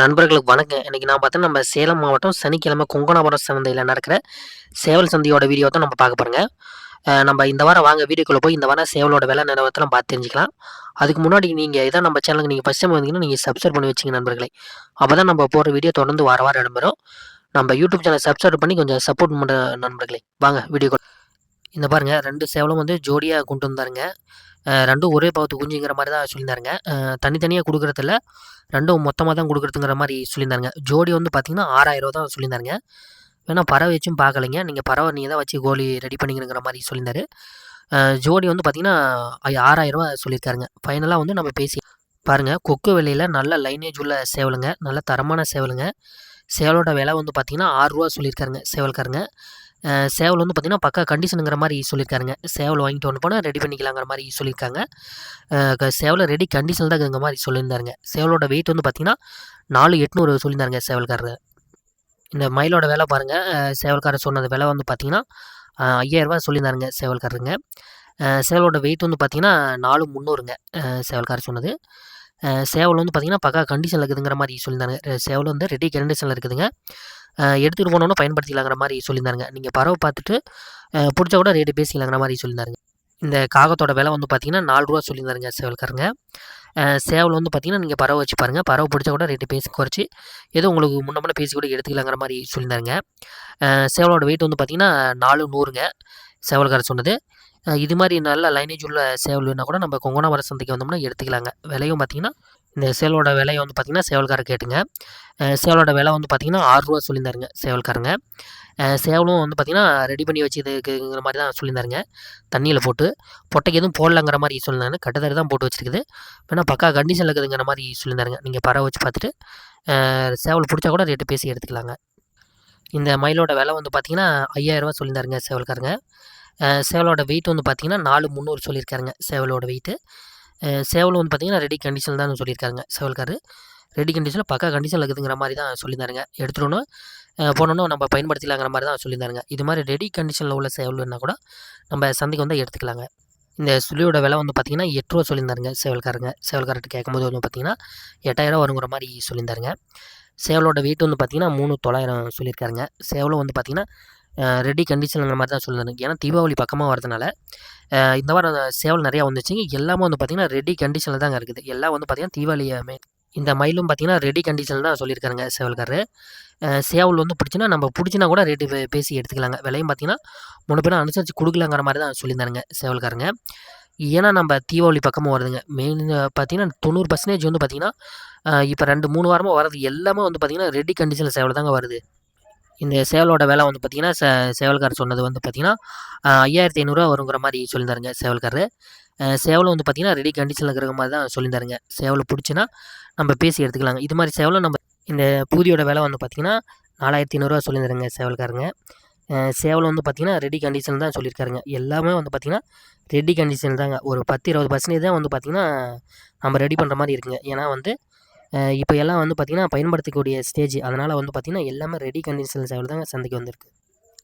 நண்பர்களுக்கு வணக்கம். இன்னைக்கு நான் பார்த்தா நம்ம சேலம் மாவட்டம் சனிக்கிழமை கொங்கனாபுரம் சந்தையில் நடக்கிற சேவல் சந்தையோட வீடியோ தான் நம்ம பார்க்க போகிறோங்க நம்ம இந்த வாரம் வாங்க வீடியோக்குள்ளே போய் இந்த வாரம் சேவலோட விலை நிலவரத்தெல்லாம் பார்த்து தெரிஞ்சுக்கலாம். அதுக்கு முன்னாடி நீங்கள் இதான் நம்ம சேனலுக்கு நீங்கள் ஃபஸ்ட் டைம் வந்தீங்கன்னா நீங்கள் சப்ஸ்கிரைப் பண்ணி வச்சுங்க நண்பர்களே. அப்போ தான் நம்ம போகிற வீடியோ தொடர்ந்து வார வாரம் இடம்பெறும். நம்ம யூடியூப் சேனல் சப்ஸ்கிரைப் பண்ணி கொஞ்சம் சப்போர்ட் பண்ணுற நண்பர்களே. வாங்க வீடியோ இந்த பாருங்கள் ரெண்டு சேவலும் வந்து ஜோடியாக கொண்டு வந்தாருங்க. ரெண்டும் ஒரே பாவத்து குஞ்சுங்கிற மாதிரி தான் சொல்லியிருந்தாருங்க. தனித்தனியாக கொடுக்குறதில்ல ரெண்டும் மொத்தமாக தான் கொடுக்குறதுங்கிற மாதிரி சொல்லியிருந்தாருங்க. ஜோடி வந்து பார்த்தீங்கன்னா ஆறாயிரம் தான் சொல்லியிருந்தாருங்க. வேணா பறவை வச்சும் பார்க்கலைங்க நீங்கள் பறவை நீங்கள் தான் வச்சு கோழி ரெடி பண்ணிக்கணுங்கிற மாதிரி சொல்லியிருந்தாரு. ஜோடி வந்து பார்த்தீங்கன்னா ஆறாயிரரூவா சொல்லியிருக்காருங்க. ஃபைனலாக வந்து நம்ம பேசி பாருங்கள் கொக்கு விலையில் நல்ல லைனேஜ் உள்ள சேவலுங்க. நல்ல தரமான சேவலுங்க. சேவலோட விலை வந்து பார்த்தீங்கன்னா ஆறுரூவா சொல்லியிருக்காருங்க சேவல்காரங்க. சேவல் வந்து பார்த்திங்கன்னா பக்கா கண்டிஷனுங்கிற மாதிரி சொல்லியிருக்காருங்க. சேவல் வாங்கிட்டு வந்து போனால் ரெடி பண்ணிக்கலாங்கிற மாதிரி சொல்லியிருக்காங்க. சேவலை ரெடி கண்டிஷனில் தான் இருக்கிற மாதிரி சொல்லியிருந்தாருங்க. சேவலோட வெயிட் வந்து பார்த்திங்கன்னா நாலு எட்நூறு சொல்லியிருந்தாருங்க சேவல்காரர். இந்த மயிலோட விலை பாருங்கள் சேவல்காரர் சொன்னது விலை வந்து பார்த்தீங்கன்னா ஐயாயிரரூபா சொல்லியிருந்தாருங்க சேவல்காரருங்க. சேவலோட வெயிட் வந்து பார்த்தீங்கன்னா நாலு முந்நூறுங்க சேவல்காரர் சொன்னது. சேவல் வந்து பார்த்தீங்கன்னா பக்கா கண்டிஷனில் இருக்குதுங்கிற மாதிரி சொல்லியிருந்தாங்க. சேவல் வந்து ரெடி கண்டிஷனில் இருக்குதுங்க. எடுத்துகிட்டு போனோன்னு பயன்படுத்திக்கலாங்கிற மாதிரி சொல்லியிருந்தாருங்க. நீங்கள் பறவை பார்த்துட்டு பிடிச்சா கூட ரேட்டு பேசிக்கலாங்கிற மாதிரி சொல்லியிருந்தாருங்க. இந்த காகத்தோட விலை வந்து பார்த்தீங்கன்னா நாலு ரூபா சொல்லியிருந்தாருங்க சேவல்காரங்க. சேவல் வந்து பார்த்தீங்கன்னா நீங்கள் பறவை வச்சு பாருங்கள் பறவை பிடிச்சா கூட ரேட்டு பேசி குறைச்சி ஏதோ உங்களுக்கு முன்ன முன்னே பேசி கூட எடுத்துக்கலாங்கிற மாதிரி சொல்லியிருந்தாருங்க. சேவலோட வெயிட் வந்து பார்த்தீங்கன்னா நாலு நூறுங்க சேவல்காரர் சொன்னது. இது மாதிரி நல்ல லைனேஜ் உள்ள சேவல் வேணால் கூட நம்ம கொங்கனாவர சந்தைக்கு வந்தோம்னா எடுத்துக்கலாங்க. விலையும் பார்த்தீங்கன்னா இந்த சேவலோட விலையை வந்து பார்த்தீங்கன்னா சேவல்கார கேட்டுங்க. சேவலோட விலை வந்து பார்த்தீங்கன்னா ஆறுரூவா சொல்லியிருந்தாருங்க சேவல்காரங்க. சேவலும் வந்து பார்த்திங்கன்னா ரெடி பண்ணி வச்சுதுக்குங்கிற மாதிரி தான் சொல்லியிருந்தாருங்க. தண்ணியில் போட்டு பொட்டைக்கு எதுவும் போடலங்கிற மாதிரி சொல்லியிருந்தாங்க கட்டத்தறி தான் போட்டு வச்சுருக்குது. வேணால் பக்கா கண்டிஷனில் இருக்குதுங்கிற மாதிரி சொல்லியிருந்தாருங்க. நீங்கள் பறவை வச்சு பார்த்துட்டு சேவல் பிடிச்சா கூட ரேட்டு பேசி எடுத்துக்கலாங்க. இந்த மயிலோட விலை வந்து பார்த்தீங்கன்னா ஐயாயிரரூவா சொல்லியிருந்தாருங்க சேவல்காரங்க. சேவலோட வெயிட் வந்து பார்த்தீங்கன்னா நாலு முந்நூறு சொல்லியிருக்காருங்க சேவலோட வெயிட்டு சேவல் வந்து பார்த்தீங்கன்னா ரெடி கண்டிஷன் தான் சொல்லியிருக்காருங்க சேவல்காரு ரெடி கண்டிஷனில் பக்கா கண்டிஷனில் இருக்குதுங்கிற மாதிரி தான் சொல்லியிருந்தாருங்க. எடுத்துட்டோன்னு போனோன்னா நம்ம பயன்படுத்திக்கலாங்கிற மாதிரி தான் சொல்லியிருந்தாருங்க. இது மாதிரி ரெடி கண்டிஷனில் உள்ள சேவல்னா கூட நம்ம சந்தைக்கு வந்து எடுத்துக்கலாங்க. இந்த சுழியோட விலை வந்து பார்த்தீங்கன்னா எட்டு ரூபா சொல்லியிருந்தாருங்க சேவல்காரங்க. சேவல்காரர்கிட்ட கேட்கும்போது வந்து பார்த்தீங்கன்னா எட்டாயிரம் வருங்கிற மாதிரி சொல்லியிருந்தாருங்க. சேவலோட வெயிட் வந்து பார்த்தீங்கன்னா மூணு தொள்ளாயிரம் சொல்லியிருக்காருங்க. சேவலும் வந்து பார்த்தீங்கன்னா ரெடி கண்டிஷனில் மாதிரி தான் சொல்லியிருந்தாங்க ஏன்னா தீபாவளி பக்கமாக வரதுனால இந்த வாரம் சேவல் நிறையா வந்துச்சுங்க. எல்லாமே வந்து பார்த்தீங்கன்னா ரெடி கண்டிஷனில் தாங்க இருக்குது. எல்லாம் வந்து பார்த்தீங்கன்னா தீபாவளியாமே இந்த மயிலும் பார்த்தீங்கன்னா ரெடி கண்டிஷனில் தான் சொல்லியிருக்காருங்க சேவல்காரரு. சேவல் வந்து பிடிச்சினா நம்ம பிடிச்சினா கூட ரேட்டு பேசி எடுத்துக்கலாங்க. விலையும் பார்த்திங்கன்னா முன்ன பின்ன அனுசரித்து கொடுக்கலாங்கிற மாதிரி தான் சொல்லியிருந்தாருங்க சேவல்காரங்க ஏன்னா நம்ம தீபாவளி பக்கமாக வருதுங்க மெயின் பார்த்தீங்கன்னா தொண்ணூறு பர்சன்டேஜ் வந்து பார்த்திங்கன்னா இப்போ ரெண்டு மூணு வாரமாக வரது எல்லாமே வந்து பார்த்திங்கன்னா ரெடி கண்டிஷனில் சேவல் தாங்க வருது. இந்த சேவலோட விலை வந்து பார்த்தீங்கன்னா சே சேவல்காரர் சொன்னது வந்து பார்த்திங்கன்னா ஐயாயிரத்தி ஐநூறுரூவா வருங்கிற மாதிரி சொல்லியிருந்தாருங்க சேவல்காரரு. சேவலும் வந்து பார்த்தீங்கன்னா ரெடி கண்டிஷனில் இருக்கிற மாதிரி தான் சொல்லியிருந்தாருங்க. சேவலை பிடிச்சினா நம்ம பேசி எடுத்துக்கலாங்க. இது மாதிரி சேவலும் நம்ம இந்த பூதியோட விலை வந்து பார்த்தீங்கன்னா நாலாயிரத்தி ஐநூறுரூவா சொல்லியிருந்தாருங்க சேவல்காரங்க சேவல் வந்து பார்த்திங்கன்னா ரெடி கண்டிஷன் தான் சொல்லியிருக்காருங்க. எல்லாமே வந்து பார்த்திங்கன்னா ரெடி கண்டிஷன் தாங்க. ஒரு பத்து இருபது பர்சன்டேஜ் தான் வந்து பார்த்திங்கன்னா நம்ம ரெடி பண்ணுற மாதிரி இருக்குங்க. ஏன்னா வந்து இப்போ எல்லாம் வந்து பார்த்திங்கன்னா பயன்படுத்தக்கூடிய ஸ்டேஜ் அதனால் வந்து பார்த்திங்கன்னா எல்லாமே ரெடி கண்டிஷன் சேவல் தான் சந்தைக்கு வந்திருக்கு.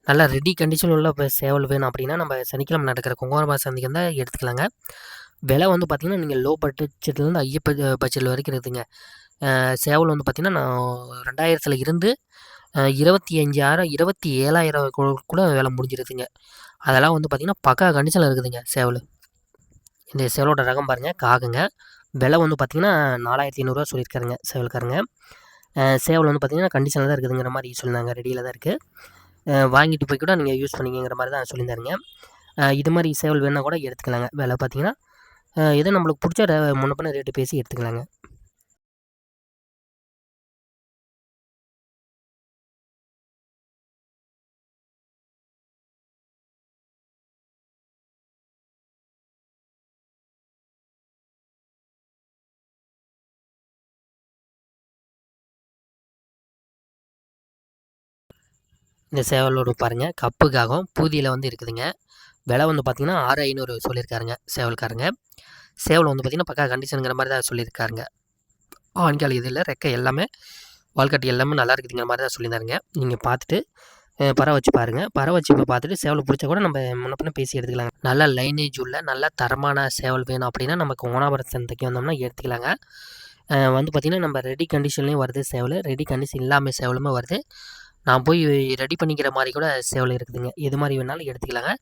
நல்லா ரெடி கண்டிஷன் உள்ள சேவல் வேணும் அப்படின்னா நம்ம சனிக்கிழமை நடக்கிற குங்குமரபா சந்தைக்கு தான் எடுத்துக்கலாங்க. விலை வந்து பார்த்திங்கன்னா நீங்கள் லோ பட்ஜெட்லேருந்து ஐய பட்ஜெட் வரைக்கும் இருக்குதுங்க. சேவல் வந்து பார்த்திங்கன்னா நான் ரெண்டாயிரத்தில் இருந்து இருபத்தி அஞ்சாயிரம் இருபத்தி ஏழாயிரம் கூட வேலை முடிஞ்சிருதுங்க. அதெல்லாம் வந்து பார்த்திங்கன்னா பக்கா கண்டிஷனில் இருக்குதுங்க சேவல் இந்த சேவலோட ரகம் பாருங்கள் காகுங்க. விலை வந்து பார்த்திங்கன்னா நாலாயிரத்தி ஐநூறுரூவா சொல்லியிருக்காருங்க சேவல்காரங்க. சேவல் வந்து பார்த்திங்கன்னா கண்டிஷனில் தான் இருக்குதுங்கிற மாதிரி சொல்லியிருந்தாங்க ரெடியில் தான் இருக்குது வாங்கிட்டு போய் கூட நீங்கள் யூஸ் பண்ணிக்கிங்கிற மாதிரி தான் சொல்லியிருந்தாருங்க. இது மாதிரி சேவல் வேணால் கூட எடுத்துக்கலாங்க. விலை பார்த்திங்கன்னா எதோ நம்மளுக்கு பிடிச்ச முன்னப்பின ரேட்டு பேசி எடுத்துக்கலாங்க. இந்த சேவலோட பாருங்கள் கப்புக்காகவும் பூதியில் வந்து இருக்குதுங்க. விலை வந்து பார்த்திங்கன்னா ஆறு ஐநூறு சொல்லியிருக்காருங்க சேவல்காரங்க. சேவல் வந்து பார்த்திங்கன்னா பக்கா கண்டிஷனுங்கிற மாதிரி தான் சொல்லியிருக்காருங்க. ஆண்கால் இது இல்லை ரெக்கை எல்லாமே வால்கட்டி எல்லாமே நல்லா இருக்குதுங்கிற மாதிரி தான் சொல்லியிருந்தாருங்க. நீங்கள் பார்த்துட்டு பறவை வச்சு பாருங்கள் பறவை வச்சு இப்போ பார்த்துட்டு சேவலை பிடிச்சா கூட நம்ம முன்ன பின்ன பேசி எடுத்துக்கலாங்க. நல்ல லைனேஜ் உள்ள நல்ல தரமான சேவல் வேணும் அப்படின்னா நமக்கு ஓனாபுரம் சந்தைக்கு வந்தோம்னா எடுத்துக்கலாங்க. வந்து பார்த்திங்கன்னா நம்ம ரெடி கண்டிஷன்லேயும் வருது சேவல். ரெடி கண்டிஷன் இல்லாமல் சேவலுமே வருது. நான் போய் ரெடி பண்ணிக்கிற மாதிரி கூட சேவல் இருக்குதுங்க. எது மாதிரி வேணாலும் எடுத்துக்கலாங்க.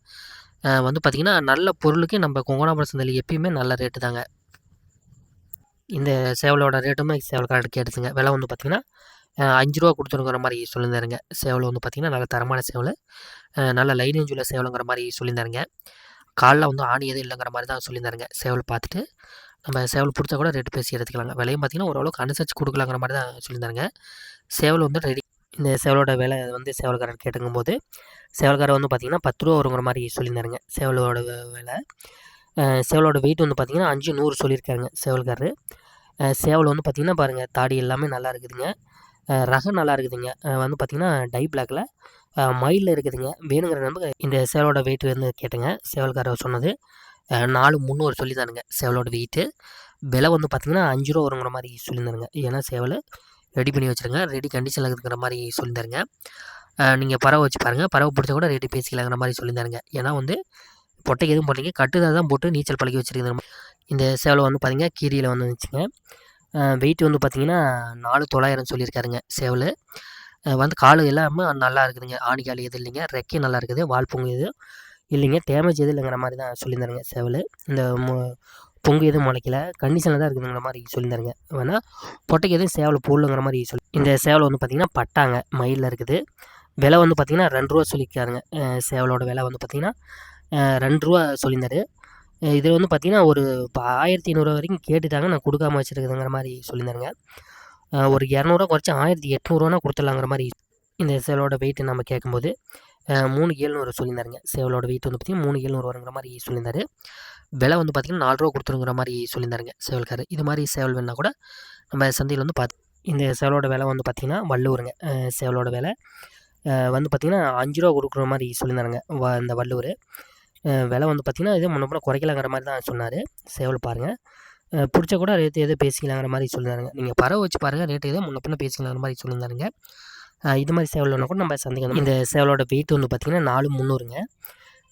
வந்து பார்த்திங்கன்னா நல்ல பொருளுக்கு நம்ம கொங்கோனாபுரம் சந்தையில் எப்பயுமே நல்ல ரேட்டு தாங்க. இந்த சேவலோட ரேட்டுமே சேவல்காரருக்கு எடுத்துங்க. விலை வந்து பார்த்திங்கன்னா அஞ்சு ரூபா கொடுத்துருங்கிற மாதிரி சொல்லியிருந்தாருங்க. சேவல் வந்து பார்த்திங்கன்னா நல்ல தரமான சேவல். நல்ல லைனேஜ் உள்ள சேவலுங்கிற மாதிரி சொல்லியிருந்தாருங்க. காலில் வந்து ஆணி எதுவும் இல்லைங்கிற மாதிரி தான் சொல்லியிருந்தாருங்க. சேவல் பார்த்துட்டு நம்ம சேவல் பிடிச்சா கூட ரேட்டு பேசி எடுத்துக்கலாங்க. விலையும் பார்த்திங்கன்னா ஓரளவுக்கு அனுசரிச்சு கொடுக்கலாங்கிற மாதிரி தான் சொல்லியிருந்தாருங்க. சேவல் வந்து ரெடி இந்த சேவலோட விலை வந்து சேவல்காரர் கேட்டுங்கும் போது சேவல்காரர் வந்து பார்த்திங்கன்னா பத்து ரூபா வருங்கிற மாதிரி சொல்லியிருந்தாருங்க சேவலோட விலை. சேவலோட வெயிட் வந்து பார்த்திங்கன்னா அஞ்சு நூறு சொல்லியிருக்காருங்க சேவல்காரரு. சேவல் வந்து பார்த்திங்கன்னா பாருங்கள் தாடி எல்லாமே நல்லா இருக்குதுங்க. ரகம் நல்லா இருக்குதுங்க. வந்து பார்த்திங்கன்னா டை பிளாக்கில் மயிலில் இருக்குதுங்க. வேணுங்கிற நம்ப இந்த சேவலோட வெயிட் வந்து கேட்டுங்க சேவல்காரர் சொன்னது. நாலு முந்நூறு சொல்லியிருந்தாருங்க சேவலோட வெயிட்டு விலை வந்து பார்த்திங்கன்னா அஞ்சு ரூபா வருங்கிற மாதிரி சொல்லியிருந்தாருங்க. ஏன்னா சேவல் ரெடி பண்ணி வச்சுருங்க. ரெடி கண்டிஷனில் இருக்கிற மாதிரி சொல்லியிருந்தாருங்க நீங்கள் பறவை வச்சு பாருங்கள் பறவை பிடிச்சா கூட ரெடி பேசிக்கலாங்கிற மாதிரி சொல்லியிருந்தாருங்க ஏன்னா வந்து பொட்டைக்கு எதுவும் போட்டீங்க கட்டுதான் தான் போட்டு நீச்சல் பழகி வச்சுருக்கிற இந்த சேவலை வந்து பார்த்திங்கன்னா கீரியில் வந்து வந்துச்சுங்க வெயிட் வந்து பார்த்திங்கன்னா நாலு தொள்ளாயிரம் சொல்லியிருக்காருங்க சேவல். வந்து காலு எல்லாமே நல்லா இருக்குதுங்க. ஆணி கால் எதுவும் இல்லைங்க. ரெக்கையும் நல்லா இருக்குது. வால் பொங்கு எதுவும் இல்லைங்க. டேமேஜ் எதுவும் இல்லைங்கிற மாதிரி தான் சொல்லியிருந்தாருங்க சேவல். இந்த மு- பொங்கு எதுவும் முளைக்கல. கண்டிஷனில் தான் இருக்குதுங்கிற மாதிரி சொல்லியிருந்தாருங்க. வேணால் பொட்டைக்கு எதுவும் சேவல் போடலங்கிற மாதிரி சொல்லி இந்த சேவல் வந்து பார்த்திங்கன்னா பட்டாங்க மயிலில் இருக்குது. விலை வந்து பார்த்திங்கன்னா ரெண்டு ரூபா சொல்லியிருக்காருங்க. சேவலோட விலை வந்து பார்த்திங்கன்னா ரெண்டு ரூபா சொல்லியிருந்தாரு. இது வந்து பார்த்திங்கன்னா ஒரு ஆயிரத்தி ஐநூறுரூவா வரைக்கும் கேட்டுட்டாங்க. நான் கொடுக்காம வச்சுருக்குதுங்கிற மாதிரி சொல்லியிருந்தாருங்க. ஒரு இரநூறுவா குறைச்சி ஆயிரத்தி எட்நூறுவானா கொடுத்துடலாங்கிற மாதிரி இந்த சேவலோட வெயிட்டு நம்ம கேட்கும்போது மூணு ஏழ்நூறு சொல்லியிருந்தாருங்க. சேவலோட வெயிட் வந்து பார்த்திங்கன்னா மூணு ஏழ்நூறு வருங்கிற மாதிரி சொல்லியிருந்தாரு. விலை வந்து பார்த்திங்கன்னா நாலு ரூபா கொடுத்துருங்கிற மாதிரி சொல்லியிருந்தாருங்க சேவல்காரர். இது மாதிரி சேவல் வேணால் கூட நம்ம சந்தையில் வந்து பார்த்து இந்த சேவலோட விலை வந்து பார்த்திங்கன்னா வள்ளுவருங்க. சேவலோட விலை வந்து பார்த்திங்கன்னா அஞ்சு ரூபா கொடுக்குற மாதிரி சொல்லியிருந்தாருங்க வ இந்த வள்ளுவர். விலை வந்து பார்த்திங்கன்னா இதே முன்ன குறைக்கலாங்கிற மாதிரி தான் சொன்னார். சேவல் பாருங்கள் பிடிச்ச கூட ரேட்டு எதோ பேசிக்கலாங்கிற மாதிரி சொல்லியிருந்தாருங்க. நீங்கள் பறவை வச்சு பாருங்கள் ரேட்டு எதோ முன்ன பின்ன பேசிக்கலாங்கிற மாதிரி சொல்லியிருந்தாருங்க. இது மாதிரி சேவலோனா கூட நம்ம சந்திக்கணும் இந்த சேவலோட வெயிட் வந்து பார்த்திங்கன்னா நாலு முந்நூறுங்க.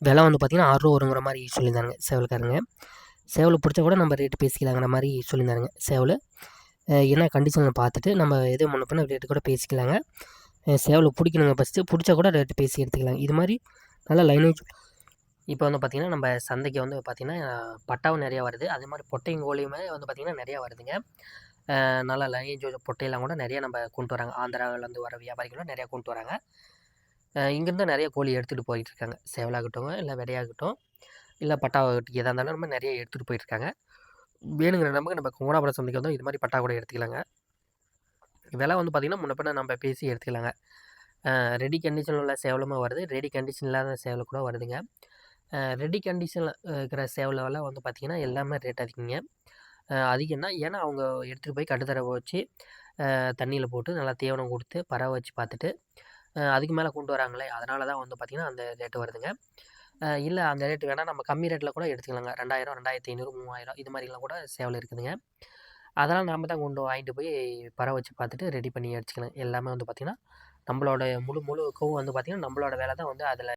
விலை வந்து பார்த்திங்கன்னா ஆறு ரூபா வருங்கிற மாதிரி சொல்லியிருந்தாங்க சேவல்காரங்க. சேவலை பிடிச்சா கூட நம்ம ரேட்டு பேசிக்கலாங்கிற மாதிரி சொல்லியிருந்தாருங்க சேவல். என்ன கண்டிஷனில் பார்த்துட்டு நம்ம எது முன்ன பின்ன ரேட்டு கூட பேசிக்கலாங்க. சேவலை பிடிக்கணுங்க ஃபஸ்ட்டு பிடிச்சா கூட ரேட்டு பேசி எடுத்துக்கலாங்க இது மாதிரி நல்லா லைனேஜ் இப்போ வந்து பார்த்திங்கன்னா நம்ம சந்தைக்கு வந்து பார்த்திங்கன்னா பட்டாவும் நிறையா வருது. அதே மாதிரி பொட்டையும் கோழியுமே வந்து பார்த்திங்கன்னா நிறையா வருதுங்க. நல்லா நல்லா ஜோஜோ பொட்டையெல்லாம் கூட நிறைய நம்ம கொண்டு வராங்க. ஆந்திராவிலேருந்து வர வியாபாரிகளும் நிறையா கொண்டு வராங்க. இங்கேருந்து நிறைய கோழி எடுத்துகிட்டு போயிட்டு இருக்காங்க சேவலாகட்டும் இல்லை வெடையாகட்டும் இல்லை பட்டாவாகட்டும் எதாக இருந்தாலும் நம்ம நிறைய எடுத்துகிட்டு போயிட்டுருக்காங்க. வேணுங்கிற நமக்கு நம்ம குங்கடாபுரம் சந்தைக்கு வந்து இது மாதிரி பட்டா கூட எடுத்துக்கலாங்க. விலை வந்து பார்த்திங்கன்னா முன்ன நம்ம பேசி எடுத்துக்கலாங்க. ரெடி கண்டிஷனில் உள்ள சேவலுமே வருது. ரெடி கண்டிஷன் இல்லாத சேவல் கூட வருதுங்க. ரெடி கண்டிஷனில் இருக்கிற சேவல் வந்து பார்த்திங்கன்னா எல்லாமே ரேட் அதிகங்க. அதிகம்னா ஏன்னா அவங்க எடுத்துகிட்டு போய் கட்டுத்தர வச்சு தண்ணியில் போட்டு நல்லா தீவனம் கொடுத்து பறவை வச்சு பார்த்துட்டு அதுக்கு மேலே கொண்டு வராங்களே அதனால தான் வந்து பார்த்திங்கன்னா அந்த ரேட்டு வருதுங்க. இல்லை அந்த ரேட்டு வேணால் நம்ம கம்மி ரேட்டில் கூட எடுத்துக்கலாங்க. ரெண்டாயிரம் ரெண்டாயிரத்தி ஐநூறு மூவாயிரம் இது மாதிரிலாம் கூட சேவல் இருக்குதுங்க. அதெல்லாம் நாம் தான் கொண்டு வாங்கிட்டு போய் பறவை வச்சு பார்த்துட்டு ரெடி பண்ணி அடிச்சுக்கலாம் எல்லாமே வந்து பார்த்திங்கன்னா நம்மளோட முழு முழுக்கவும் வந்து பார்த்திங்கன்னா நம்மளோட வேலை தான் வந்து அதில்